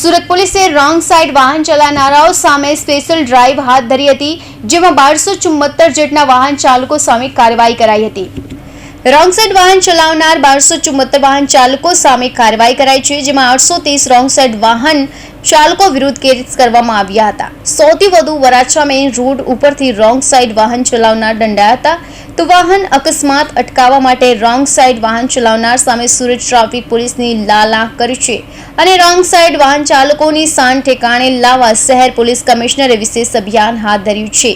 સુરત પોલીસે wrong side વાહન ચલાવનારાઓ સામે સ્પેશિયલ ડ્રાઈવ હાથ ધરી હતી, જેમાં બારસો ચુમ્મોતેર જેટના વાહન ચાલકો સામે કાર્યવાહી કરાઈ હતી. રોંગ સાઈડ વાહન ચલાવનાર બારસો ચુમ્મોતેર વાહન ચાલકો સામે કાર્યવાહી કરાઈ છે, જેમાં આઠસો ત્રીસ રોંગ સાઈડ વાહન ચાલકો વિરુદ્ધ કેસ કરવામાં આવ્યા હતા. સૌથી વધુ વરાછા મેઇન રોડ ઉપરથી રોંગ સાઈડ વાહન ચલાવનાર દંડાયા હતા. તો વાહન અકસ્માત અટકાવવા માટે રોંગ સાઇડ વાહન ચલાવનાર સામે સુરત ટ્રાફિક પોલીસની લાલા કરી છે અને રોંગ સાઈડ વાહન ચાલકોની સાન ઠેકાણે લાવવા શહેર પોલીસ કમિશનરે વિશેષ અભિયાન હાથ ધર્યું છે.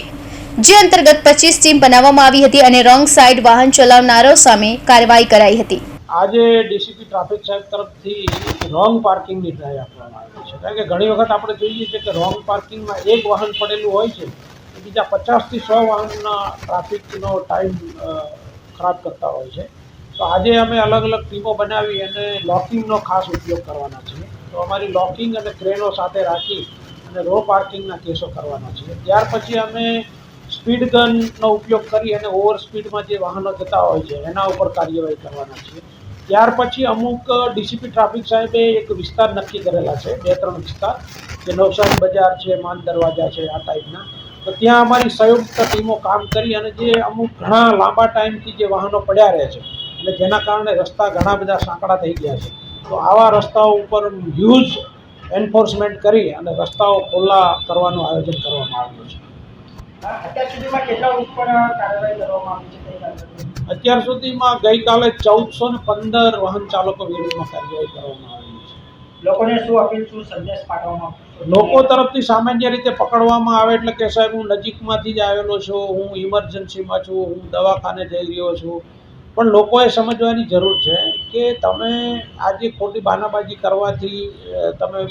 જે અંતર્ગત પચીસ ટીમ બનાવવામાં આવી હતી અને રોંગ સાઈડ વાહન ચલાવનારો સામે કાર્યવાહી કરાઈ હતી. આજે ડીસીપી ટ્રાફિક સાહેબ તરફથી રોંગ પાર્કિંગની ટ્રાય આપવામાં આવી છે. કારણ કે ઘણી વખત આપણે જોઈએ છીએ કે રોંગ પાર્કિંગમાં એક વાહન પડેલું હોય છે બીજા પચાસથી સો વાહનના ટ્રાફિકનો ટાઈમ ખરાબ કરતા હોય છે. તો આજે અમે અલગ અલગ ટીમો બનાવી અને લોકિંગનો ખાસ ઉપયોગ કરવાના છીએ. તો અમારી લોકિંગ અને ક્રેનો સાથે રાખી અને રો પાર્કિંગના કેસો કરવાના છીએ. ત્યાર પછી અમે સ્પીડ ગનનો ઉપયોગ કરી અને ઓવર સ્પીડમાં જે વાહનો જતા હોય છે, એના ઉપર કાર્યવાહી કરવાના છે. ત્યાર પછી અમુક ડીસીપી ટ્રાફિક સાહેબે એક વિસ્તાર નક્કી કરેલા છે, બે ત્રણ વિસ્તાર, જે નવસારી બજાર છે માન દરવાજા છે, આ ટાઈપના. તો ત્યાં અમારી સંયુક્ત ટીમો કામ કરી અને જે અમુક ઘણા લાંબા ટાઈમથી જે વાહનો પડ્યા રહે છે, અને જેના કારણે રસ્તા ઘણા બધા સાંકડા થઈ ગયા છે. તો આવા રસ્તાઓ ઉપર હ્યુજ એન્ફોર્સમેન્ટ કરી અને રસ્તાઓ ખુલ્લા કરવાનું આયોજન કરવામાં આવ્યું છે. અત્યાર સુધીમાં ગઈકાલે ચૌદસો ને પંદર વાહન ચાલકો વિરુદ્ધમાં કાર્યવાહી કરવામાં આવી છે. લોકોને શું અપીલ શું સંદેશ પાઠવવામાં લોકો તરફથી સામાન્ય રીતે પકડવામાં આવે એટલે કે સાહેબ હું નજીકમાંથી જ આવેલો છું હું ઇમરજન્સીમાં છું હું દવાખાને જઈ રહ્યો છું. પણ લોકોએ સમજવાની જરૂર છે કે તમે આજે ખોટી બાનાબાજી કરવાથી તમે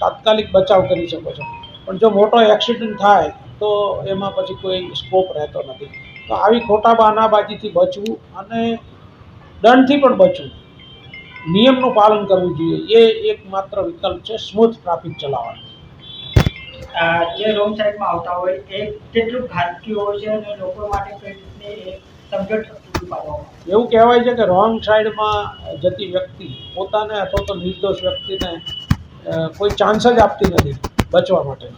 તાત્કાલિક બચાવ કરી શકો છો. પણ જો મોટો એક્સિડન્ટ થાય તો એમાં પછી કોઈ સ્કોપ રહેતો નથી. તો આવી ખોટા બાનાબાજીથી બચવું અને દંડથી પણ બચવું નિયમનું પાલન કરવું જોઈએ. એ એકમાત્ર વિકલ્પ છે સ્મૂથ ટ્રાફિક ચલાવવાનો. જે રોંગ સાઈડમાં આવતા હોય એ કેટલું ઘાતકી હોય છે અને લોકો માટે કઈ રીતની સમજણ? એવું કહેવાય છે કે રોંગ સાઈડમાં જતી વ્યક્તિ પોતાને અથવા તો નિર્દોષ વ્યક્તિને કોઈ ચાન્સ જ આપતી નથી બચવા માટે.